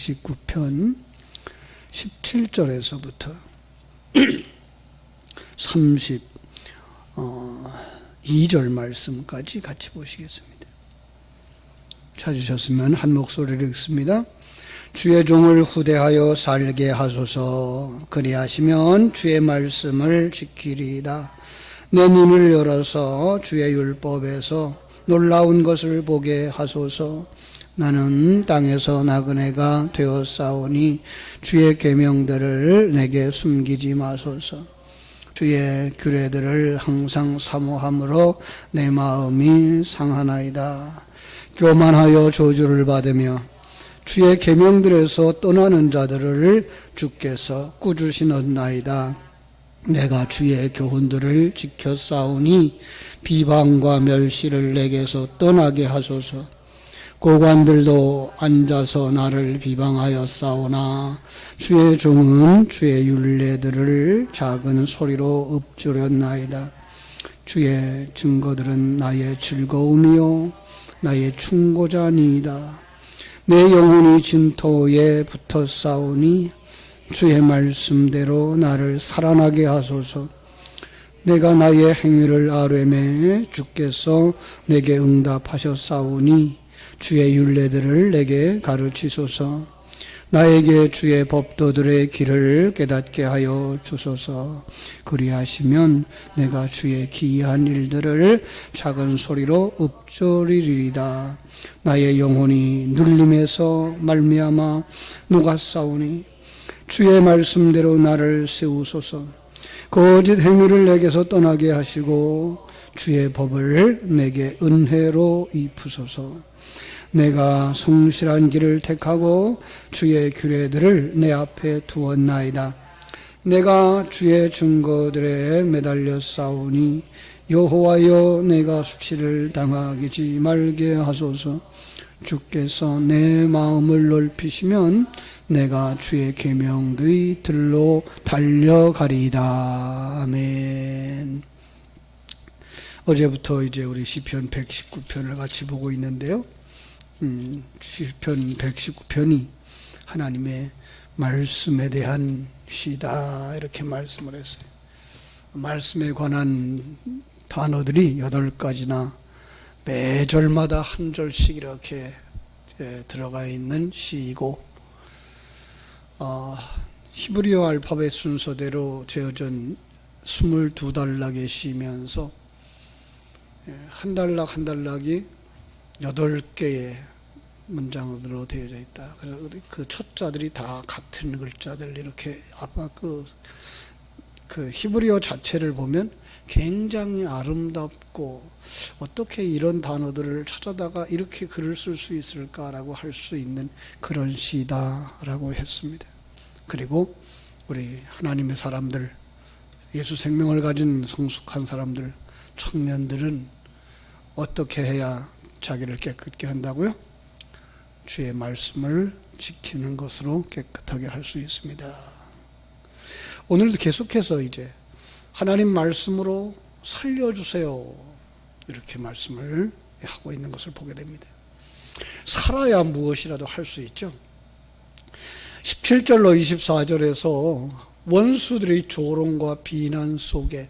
119편 17절에서부터 32절 말씀까지 같이 보시겠습니다. 찾으셨으면 한 목소리를 읽습니다. 주의 종을 후대하여 살게 하소서 그리하시면 주의 말씀을 지키리이다. 내 눈을 열어서 주의 율법에서 놀라운 것을 보게 하소서 나는 땅에서 나그네가 되었사오니 주의 계명들을 내게 숨기지 마소서. 주의 규례들을 항상 사모함으로 내 마음이 상하나이다. 교만하여 저주를 받으며 주의 계명들에서 떠나는 자들을 주께서 꾸주시는나이다. 내가 주의 교훈들을 지켜 싸우니 비방과 멸시를 내게서 떠나게 하소서. 고관들도 앉아서 나를 비방하여 싸우나 주의 종은 주의 윤례들을 작은 소리로 읊조렸나이다. 주의 증거들은 나의 즐거움이요 나의 충고자니이다. 내 영혼이 진토에 붙어 싸우니 주의 말씀대로 나를 살아나게 하소서. 내가 나의 행위를 아뢰매 주께서 내게 응답하셨사오니 주의 윤례들을 내게 가르치소서. 나에게 주의 법도들의 길을 깨닫게 하여 주소서. 그리하시면 내가 주의 기이한 일들을 작은 소리로 읊조리리이다. 나의 영혼이 눌림에서 말미암아 녹아싸우니 주의 말씀대로 나를 세우소서. 거짓 행위를 내게서 떠나게 하시고 주의 법을 내게 은혜로 입으소서. 내가 성실한 길을 택하고 주의 규례들을 내 앞에 두었나이다. 내가 주의 증거들에 매달려 싸우니 여호와여 내가 수치를 당하지 말게 하소서. 주께서 내 마음을 넓히시면 내가 주의 계명의 들로 달려가리이다. 아멘. 어제부터 이제 우리 시편 119편을 같이 보고 있는데요. 음, 시편 119편이 하나님의 말씀에 대한 시다 이렇게 말씀을 했어요. 말씀에 관한 단어들이 여덟 가지나 매 절마다 한 절씩 이렇게 예, 들어가 있는 시이고 어, 히브리어 알파벳 순서대로 되어진 22단락의 시면서 예, 한 단락 한 단락이 8개의 문장으로 되어져 있다. 그래서 그 첫자들이 다 같은 글자들 이렇게 아까 그, 그 히브리어 자체를 보면 굉장히 아름답고 어떻게 이런 단어들을 찾아다가 이렇게 글을 쓸 수 있을까라고 할 수 있는 그런 시다라고 했습니다. 그리고 우리 하나님의 사람들, 예수 생명을 가진 성숙한 사람들, 청년들은 어떻게 해야 자기를 깨끗게 한다고요? 주의 말씀을 지키는 것으로 깨끗하게 할 수 있습니다. 오늘도 계속해서 이제 하나님 말씀으로 살려주세요. 이렇게 말씀을 하고 있는 것을 보게 됩니다. 살아야 무엇이라도 할 수 있죠. 17절로 24절에서 원수들의 조롱과 비난 속에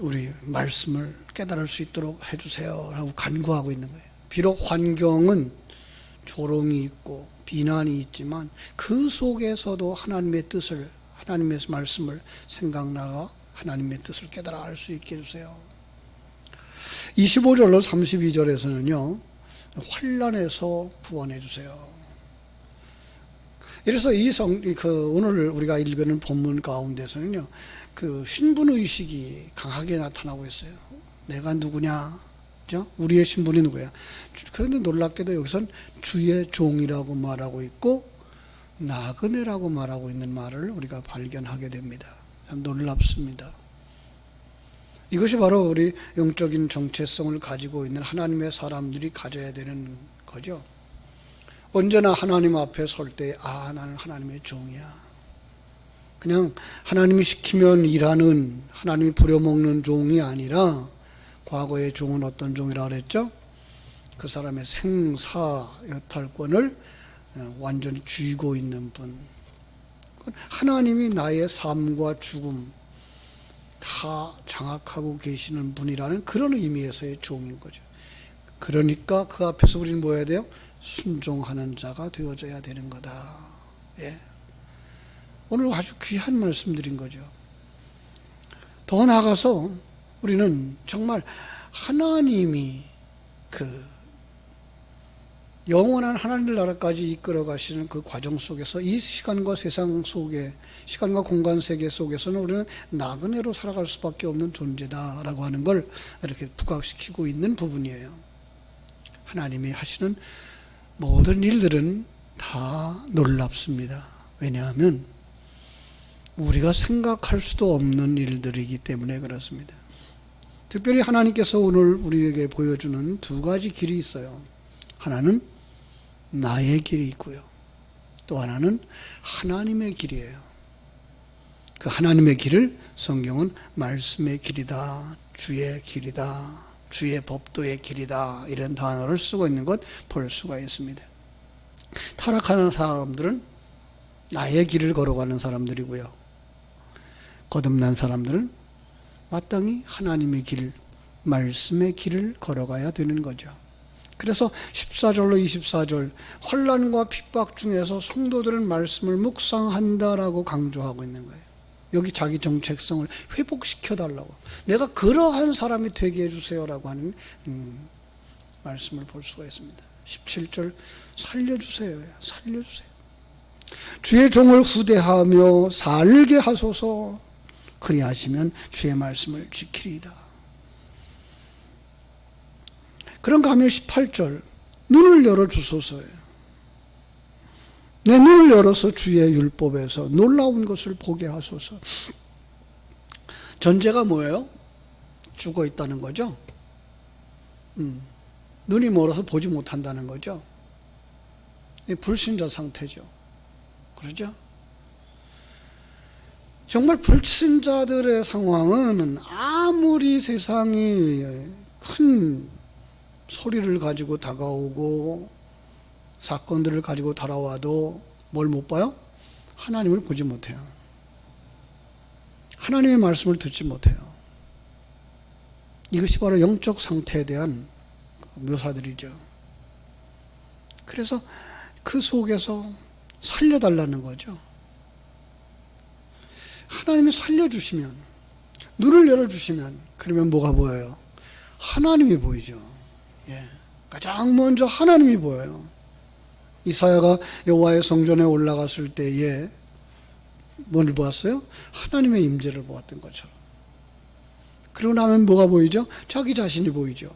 우리 말씀을 깨달을 수 있도록 해주세요. 라고 간구하고 있는 거예요. 비록 환경은 조롱이 있고 비난이 있지만 그 속에서도 하나님의 뜻을 하나님의 말씀을 생각나가 하나님의 뜻을 깨달아 알 수 있게 해주세요. 25절로 32절에서는요, 환란에서 구원해 주세요. 이래서 이 성, 그, 오늘 우리가 읽는 본문 가운데서는요, 그 신분 의식이 강하게 나타나고 있어요. 내가 누구냐? 그죠? 우리의 신분이 누구야? 그런데 놀랍게도 여기선 주의 종이라고 말하고 있고, 나그네라고 말하고 있는 말을 우리가 발견하게 됩니다. 참 놀랍습니다. 이것이 바로 우리 영적인 정체성을 가지고 있는 하나님의 사람들이 가져야 되는 거죠. 언제나 하나님 앞에 설 때, 아, 나는 하나님의 종이야. 그냥 하나님이 시키면 일하는, 하나님이 부려먹는 종이 아니라, 과거의 종은 어떤 종이라 그랬죠? 그 사람의 생사 여탈권을 어, 완전히 쥐고 있는 분. 하나님이 나의 삶과 죽음 다 장악하고 계시는 분이라는 그런 의미에서의 종인 거죠. 그러니까 그 앞에서 우리는 뭐 해야 돼요? 순종하는 자가 되어져야 되는 거다. 예. 오늘 아주 귀한 말씀 드린 거죠. 더 나아가서 우리는 정말 하나님이 그 영원한 하나님 나라까지 이끌어 가시는 그 과정 속에서 이 시간과 세상 속에 시간과 공간 세계 속에서는 우리는 나그네로 살아갈 수밖에 없는 존재다라고 하는 걸 이렇게 부각시키고 있는 부분이에요. 하나님이 하시는 모든 일들은 다 놀랍습니다. 왜냐하면 우리가 생각할 수도 없는 일들이기 때문에 그렇습니다. 특별히 하나님께서 오늘 우리에게 보여주는 두 가지 길이 있어요. 하나는 나의 길이 있고요. 또 하나는 하나님의 길이에요. 그 하나님의 길을 성경은 말씀의 길이다, 주의 길이다, 주의 법도의 길이다, 이런 단어를 쓰고 있는 것 볼 수가 있습니다. 타락하는 사람들은 나의 길을 걸어가는 사람들이고요. 거듭난 사람들은 마땅히 하나님의 길, 말씀의 길을 걸어가야 되는 거죠. 그래서 14절로 24절 환란과 핍박 중에서 성도들은 말씀을 묵상한다라고 강조하고 있는 거예요. 여기 자기 정체성을 회복시켜 달라고. 내가 그러한 사람이 되게 해 주세요라고 하는 음, 말씀을 볼 수가 있습니다. 17절 살려 주세요. 살려 주세요. 주의 종을 후대하며 살게 하소서. 그리하시면 주의 말씀을 지키리이다. 그런가 하면 18절 눈을 열어 주소서예요. 내 눈을 열어서 주의 율법에서 놀라운 것을 보게 하소서. 전제가 뭐예요? 죽어 있다는 거죠. 음, 눈이 멀어서 보지 못한다는 거죠. 불신자 상태죠. 그러죠? 정말 불신자들의 상황은 아무리 세상이 큰 소리를 가지고 다가오고 사건들을 가지고 달아와도 뭘 못 봐요? 하나님을 보지 못해요. 하나님의 말씀을 듣지 못해요. 이것이 바로 영적 상태에 대한 묘사들이죠. 그래서 그 속에서 살려달라는 거죠. 하나님이 살려주시면, 눈을 열어주시면, 그러면 뭐가 보여요? 하나님이 보이죠. 예. 가장 먼저 하나님이 보여요. 이사야가 여호와의 성전에 올라갔을 때에 뭘 보았어요? 하나님의 임재를 보았던 것처럼. 그러고 나면 뭐가 보이죠? 자기 자신이 보이죠.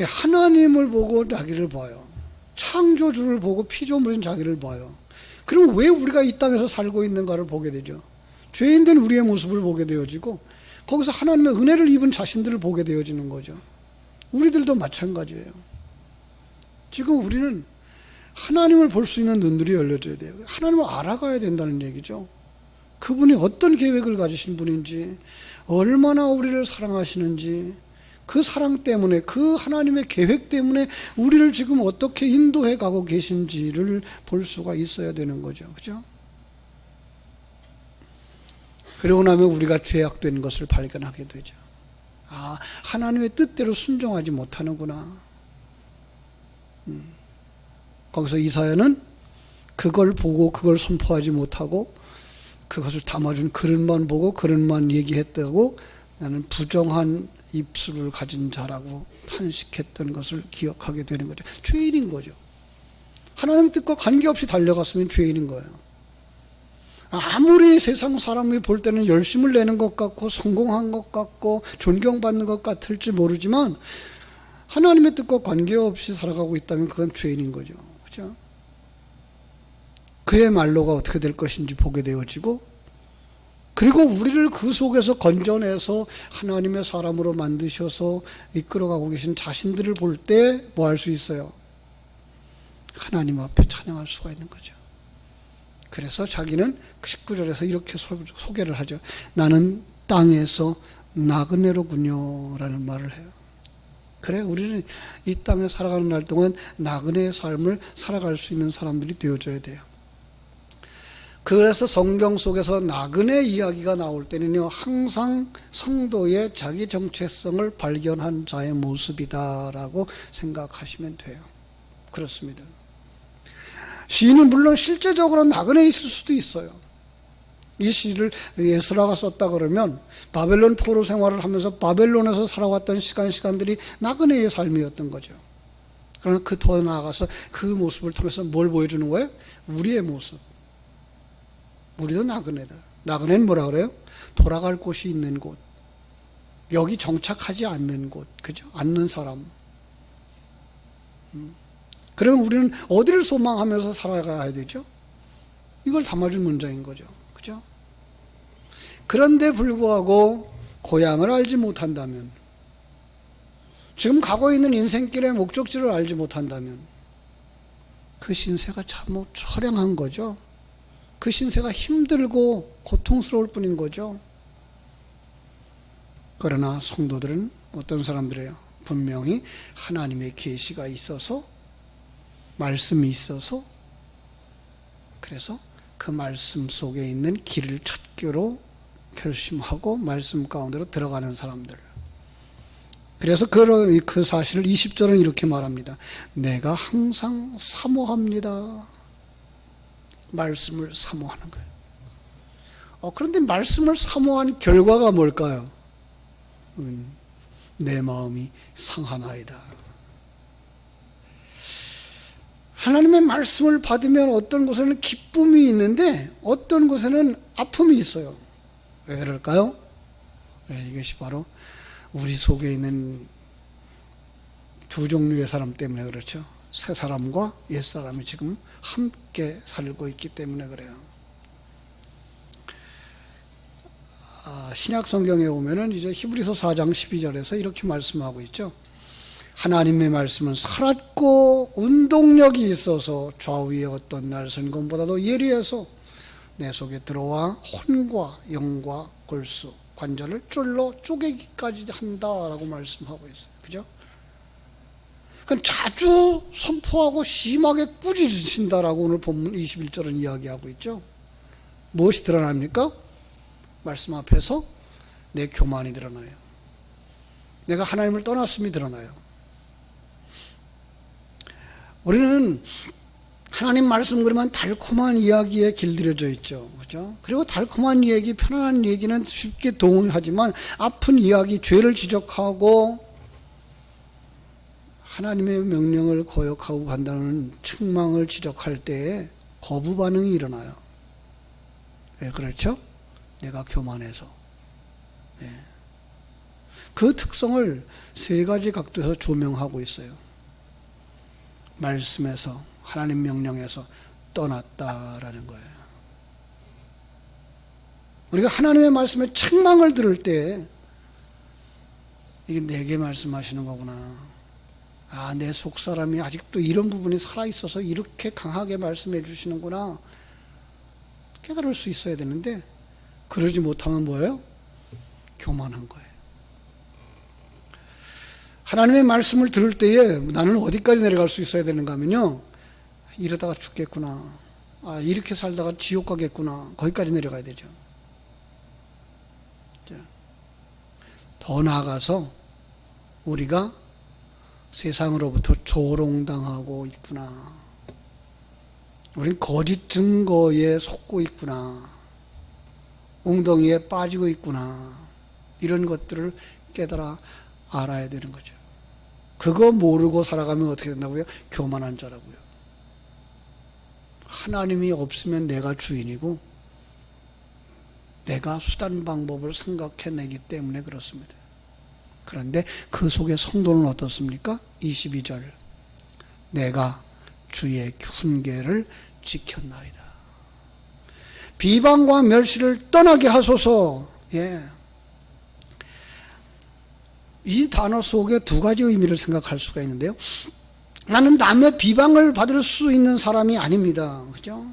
예, 하나님을 보고 자기를 봐요. 창조주를 보고 피조물인 자기를 봐요. 그럼 왜 우리가 이 땅에서 살고 있는가를 보게 되죠. 죄인된 우리의 모습을 보게 되어지고 거기서 하나님의 은혜를 입은 자신들을 보게 되어지는 거죠. 우리들도 마찬가지예요. 지금 우리는 하나님을 볼 수 있는 눈들이 열려져야 돼요. 하나님을 알아가야 된다는 얘기죠. 그분이 어떤 계획을 가지신 분인지, 얼마나 우리를 사랑하시는지, 그 사랑 때문에, 그 하나님의 계획 때문에 우리를 지금 어떻게 인도해 가고 계신지를 볼 수가 있어야 되는 거죠. 그죠? 그러고 나면 우리가 죄악된 것을 발견하게 되죠. 아, 하나님의 뜻대로 순종하지 못하는구나. 음. 거기서 이사야는 그걸 보고 그걸 선포하지 못하고 그것을 담아준 그릇만 보고 그릇만 얘기했다고 나는 부정한 입술을 가진 자라고 탄식했던 것을 기억하게 되는 거죠. 죄인인 거죠. 하나님 뜻과 관계없이 달려갔으면 죄인인 거예요. 아무리 세상 사람이 볼 때는 열심을 내는 것 같고 성공한 것 같고 존경받는 것 같을지 모르지만 하나님의 뜻과 관계없이 살아가고 있다면 그건 죄인인 거죠. 그죠? 그의 말로가 어떻게 될 것인지 보게 되어지고 그리고 우리를 그 속에서 건져내서 하나님의 사람으로 만드셔서 이끌어가고 계신 자신들을 볼 때 뭐 할 수 있어요? 하나님 앞에 찬양할 수가 있는 거죠. 그래서 자기는 19절에서 이렇게 소개를 하죠. 나는 땅에서 나그네로군요. 라는 말을 해요. 그래, 우리는 이 땅에 살아가는 날 동안 나그네의 삶을 살아갈 수 있는 사람들이 되어줘야 돼요. 그래서 성경 속에서 나그네 이야기가 나올 때는요, 항상 성도의 자기 정체성을 발견한 자의 모습이다라고 생각하시면 돼요. 그렇습니다. 시인은 물론 실제적으로 나그네 있을 수도 있어요. 이 시를 예스라가 썼다 그러면 바벨론 포로 생활을 하면서 바벨론에서 살아왔던 시간 시간들이 나그네의 삶이었던 거죠. 그러나 그 더 나아가서 그 모습을 통해서 뭘 보여주는 거예요? 우리의 모습. 우리도 나그네다. 나그네는 뭐라 그래요? 돌아갈 곳이 있는 곳. 여기 정착하지 않는 곳. 그죠? 않는 사람. 음. 그러면 우리는 어디를 소망하면서 살아가야 되죠? 이걸 담아준 문장인 거죠. 그죠? 그런데 불구하고 고향을 알지 못한다면, 지금 가고 있는 인생길의 목적지를 알지 못한다면, 그 신세가 참 처량한 거죠. 그 신세가 힘들고 고통스러울 뿐인 거죠. 그러나 성도들은 어떤 사람들이에요? 분명히 하나님의 계시가 있어서 말씀이 있어서 그래서 그 말씀 속에 있는 길을 찾기로 결심하고 말씀 가운데로 들어가는 사람들. 그래서 그, 그 사실을 20절은 이렇게 말합니다. 내가 항상 사모합니다. 말씀을 사모하는 거예요. 어, 그런데 말씀을 사모한 결과가 뭘까요? 음, 내 마음이 상하나이다. 하나님의 말씀을 받으면 어떤 곳에는 기쁨이 있는데 어떤 곳에는 아픔이 있어요. 왜 그럴까요? 네, 이것이 바로 우리 속에 있는 두 종류의 사람 때문에 그렇죠. 새 사람과 옛 사람이 지금 함께 살고 있기 때문에 그래요. 아, 신약 성경에 오면은 이제 히브리서 4장 12절에서 이렇게 말씀하고 있죠. 하나님의 말씀은 살았고 운동력이 있어서 좌우의 어떤 날선검보다도 예리해서 내 속에 들어와 혼과 영과 골수 관절을 쫄러 쪼개기까지 한다라고 말씀하고 있어요. 그죠? 그럼 자주 선포하고 심하게 꾸짖으신다라고 오늘 본문 21절은 이야기하고 있죠. 무엇이 드러납니까? 말씀 앞에서 내 교만이 드러나요. 내가 하나님을 떠났음이 드러나요. 우리는 하나님 말씀 그러면 달콤한 이야기에 길들여져 있죠. 그죠? 그리고 달콤한 얘기, 편안한 얘기는 쉽게 동의하지만 아픈 이야기, 죄를 지적하고 하나님의 명령을 거역하고 간다는 책망을 지적할 때에 거부 반응이 일어나요. 왜 그렇죠? 내가 교만해서. 예. 그 특성을 세 가지 각도에서 조명하고 있어요. 말씀에서 하나님 명령에서 떠났다라는 거예요. 우리가 하나님의 말씀에 책망을 들을 때 이게 내게 말씀하시는 거구나. 아, 내 속 사람이 아직도 이런 부분이 살아 있어서 이렇게 강하게 말씀해 주시는구나. 깨달을 수 있어야 되는데 그러지 못하면 뭐예요? 교만한 거예요. 하나님의 말씀을 들을 때에 나는 어디까지 내려갈 수 있어야 되는가 하면요. 이러다가 죽겠구나. 아, 이렇게 살다가 지옥 가겠구나. 거기까지 내려가야 되죠. 더 나아가서 우리가 세상으로부터 조롱당하고 있구나. 우린 거짓 증거에 속고 있구나. 웅덩이에 빠지고 있구나. 이런 것들을 깨달아 알아야 되는 거죠. 그거 모르고 살아가면 어떻게 된다고요? 교만한 자라고요. 하나님이 없으면 내가 주인이고 내가 수단 방법을 생각해내기 때문에 그렇습니다. 그런데 그 속에 성도는 어떻습니까? 22절. 내가 주의 훈계를 지켰나이다. 비방과 멸시를 떠나게 하소서. 예. 이 단어 속에 두 가지 의미를 생각할 수가 있는데요. 나는 남의 비방을 받을 수 있는 사람이 아닙니다. 그죠?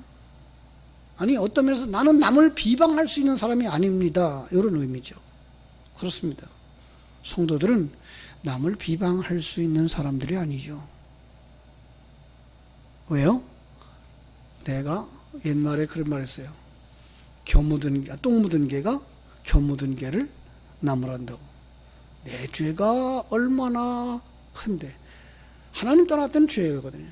아니, 어떤 면에서 나는 남을 비방할 수 있는 사람이 아닙니다. 이런 의미죠. 그렇습니다. 성도들은 남을 비방할 수 있는 사람들이 아니죠. 왜요? 내가 옛말에 그런 말 했어요. 겨 묻은 개, 똥 묻은 개가 겨 묻은 개를 나무란다고. 내 죄가 얼마나 큰데 하나님 떠났던 죄거든요.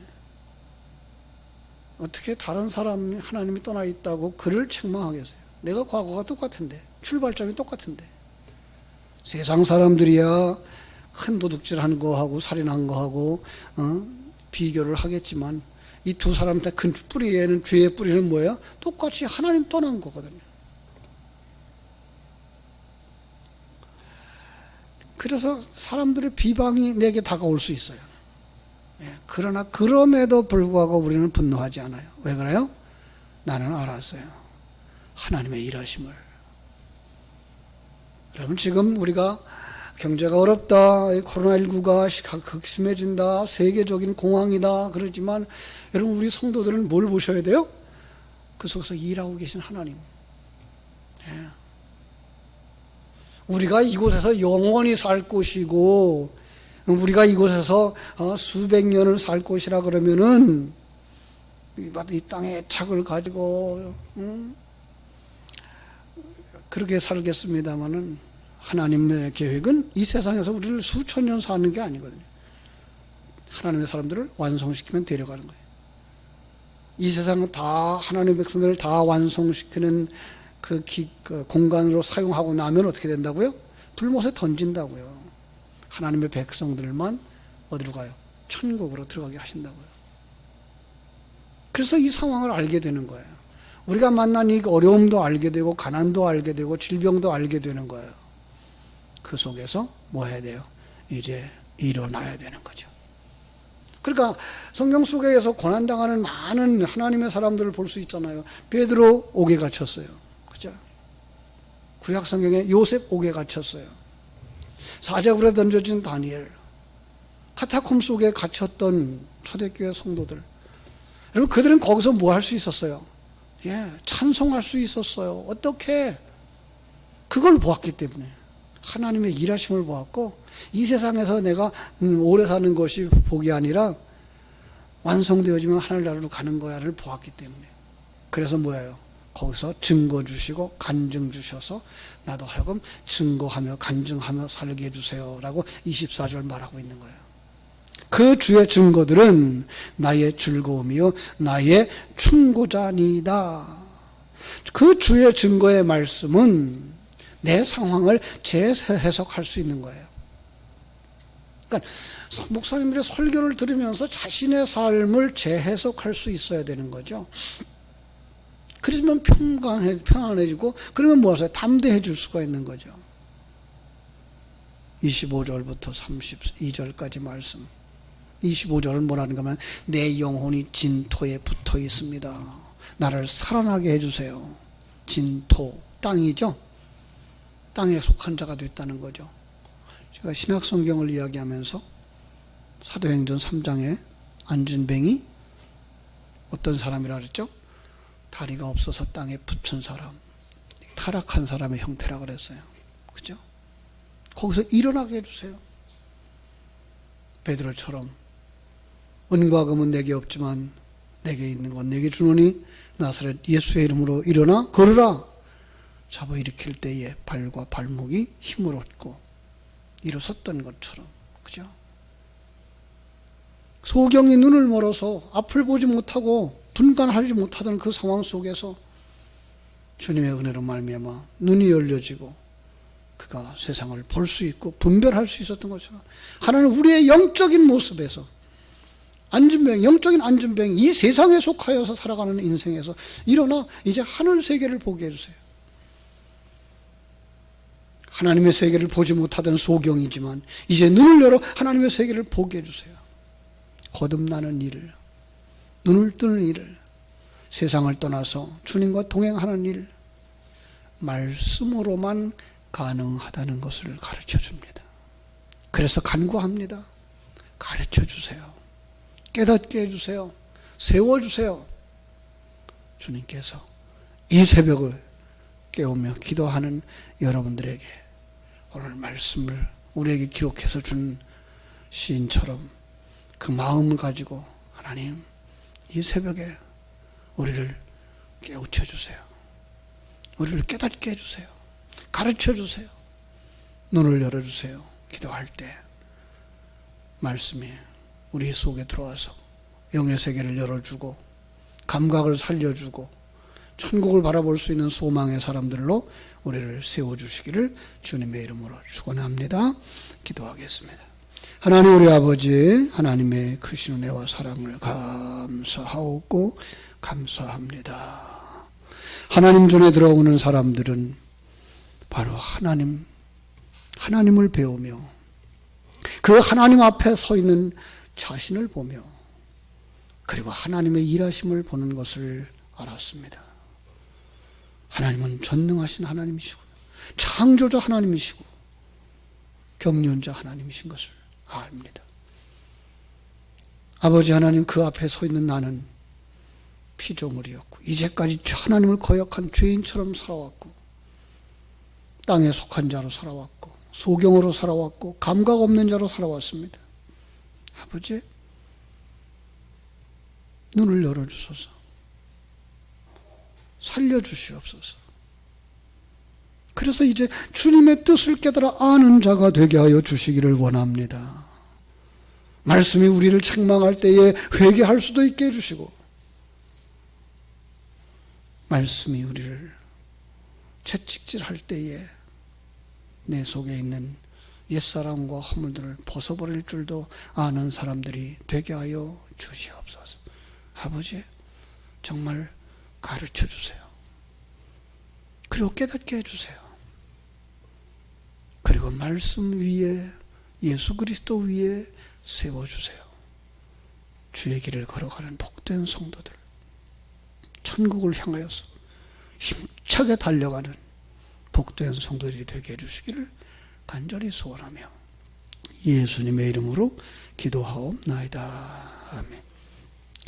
어떻게 다른 사람이 하나님이 떠나 있다고 그를 책망하겠어요? 내가 과거가 똑같은데 출발점이 똑같은데 세상 사람들이야 큰 도둑질 한 거하고 살인한 거하고 어? 비교를 하겠지만 이 두 사람 다 큰 뿌리에는 죄의 뿌리는 뭐야? 똑같이 하나님 떠난 거거든요. 그래서 사람들의 비방이 내게 다가올 수 있어요. 예, 그러나 그럼에도 불구하고 우리는 분노하지 않아요. 왜 그래요? 나는 알았어요. 하나님의 일하심을. 그러면 지금 우리가 경제가 어렵다, 코로나19가 극심해진다, 세계적인 공황이다, 그러지만 여러분 우리 성도들은 뭘 보셔야 돼요? 그 속에서 일하고 계신 하나님. 예. 우리가 이곳에서 영원히 살 곳이고, 우리가 이곳에서 어, 수백 년을 살 곳이라 그러면은, 이 땅에 착을 가지고, 음, 그렇게 살겠습니다마는, 하나님의 계획은 이 세상에서 우리를 수천 년 사는 게 아니거든요. 하나님의 사람들을 완성시키면 데려가는 거예요. 이 세상은 다 하나님의 백성들을 다 완성시키는 그, 기, 그 공간으로 사용하고 나면 어떻게 된다고요? 불못에 던진다고요. 하나님의 백성들만 어디로 가요? 천국으로 들어가게 하신다고요. 그래서 이 상황을 알게 되는 거예요. 우리가 만난 이 어려움도 알게 되고 가난도 알게 되고 질병도 알게 되는 거예요. 그 속에서 뭐 해야 돼요? 이제 일어나야 되는 거죠. 그러니까 성경 속에서 고난당하는 많은 하나님의 사람들을 볼 수 있잖아요. 베드로 옥에 갇혔어요. 그죠? 구약 성경에 요셉 옥에 갇혔어요. 사자굴에 던져진 다니엘. 카타콤 속에 갇혔던 초대교회 성도들. 여러분 그들은 거기서 뭐 할 수 있었어요? 예, 찬송할 수 있었어요. 어떻게? 그걸 보았기 때문에. 하나님의 일하심을 보았고 이 세상에서 내가 음, 오래 사는 것이 복이 아니라 완성되어지면 하늘나라로 가는 거야를 보았기 때문에 그래서 뭐예요? 거기서 증거 주시고 간증 주셔서 나도 하여금 증거하며 간증하며 살게 해주세요라고 24절 말하고 있는 거예요. 그 주의 증거들은 나의 즐거움이요 나의 충고자니다. 그 주의 증거의 말씀은 내 상황을 재해석할 수 있는 거예요. 그러니까 목사님들의 설교를 들으면서 자신의 삶을 재해석할 수 있어야 되는 거죠. 그러면 평안해, 평안해지고, 그러면 무엇을 담대해질 수가 있는 거죠. 25절부터 32절까지 말씀. 25절은 뭐라는 거면, 내 영혼이 진토에 붙어 있습니다. 나를 살아나게 해주세요. 진토, 땅이죠? 땅에 속한 자가 됐다는 거죠. 제가 신약 성경을 이야기하면서 사도행전 3장에 안진뱅이 어떤 사람이라 그랬죠? 다리가 없어서 땅에 붙은 사람, 타락한 사람의 형태라 그랬어요. 그죠? 거기서 일어나게 해주세요. 베드로처럼 은과 금은 내게 없지만 내게 있는 건 내게 주노니 나사렛 예수의 이름으로 일어나 걸으라. 잡아 일으킬 때에 발과 발목이 힘을 얻고 일어섰던 것처럼 그죠? 소경이 눈을 멀어서 앞을 보지 못하고 분간하지 못하던 그 상황 속에서 주님의 은혜로 말미암아 눈이 열려지고 그가 세상을 볼 수 있고 분별할 수 있었던 것처럼 하나는 우리의 영적인 모습에서 안전병, 영적인 안전병, 이 세상에 속하여서 살아가는 인생에서 일어나 이제 하늘 세계를 보게 해주세요. 하나님의 세계를 보지 못하던 소경이지만 이제 눈을 열어 하나님의 세계를 보게 해주세요. 거듭나는 일을, 눈을 뜨는 일을, 세상을 떠나서 주님과 동행하는 일, 말씀으로만 가능하다는 것을 가르쳐 줍니다. 그래서 간구합니다. 가르쳐 주세요. 깨닫게 해주세요. 세워주세요. 주님께서 이 새벽을 깨우며 기도하는 여러분들에게 오늘 말씀을 우리에게 기록해서 준 시인처럼 그 마음을 가지고 하나님 이 새벽에 우리를 깨우쳐 주세요. 우리를 깨닫게 해주세요. 가르쳐 주세요. 눈을 열어주세요. 기도할 때 말씀이 우리 속에 들어와서 영의 세계를 열어주고 감각을 살려주고 천국을 바라볼 수 있는 소망의 사람들로 우리를 세워주시기를 주님의 이름으로 축원합니다. 기도하겠습니다. 하나님 우리 아버지 하나님의 크신 은혜와 사랑을 감사하고 감사합니다. 하나님 전에 들어오는 사람들은 바로 하나님 하나님을 배우며 그 하나님 앞에 서 있는 자신을 보며 그리고 하나님의 일하심을 보는 것을 알았습니다. 하나님은 전능하신 하나님이시고 창조자 하나님이시고 경륜자 하나님이신 것을 압니다. 아버지 하나님 그 앞에 서 있는 나는 피조물이었고 이제까지 하나님을 거역한 죄인처럼 살아왔고 땅에 속한 자로 살아왔고 소경으로 살아왔고 감각 없는 자로 살아왔습니다. 아버지 눈을 열어주소서 살려주시옵소서 그래서 이제 주님의 뜻을 깨달아 아는 자가 되게 하여 주시기를 원합니다. 말씀이 우리를 책망할 때에 회개할 수도 있게 해주시고 말씀이 우리를 채찍질할 때에 내 속에 있는 옛사람과 허물들을 벗어버릴 줄도 아는 사람들이 되게 하여 주시옵소서. 아버지, 정말 가르쳐 주세요. 그리고 깨닫게 해주세요. 그리고 말씀 위에 예수 그리스도 위에 세워주세요. 주의 길을 걸어가는 복된 성도들. 천국을 향하여서 힘차게 달려가는 복된 성도들이 되게 해주시기를 간절히 소원하며 예수님의 이름으로 기도하옵나이다. 아멘.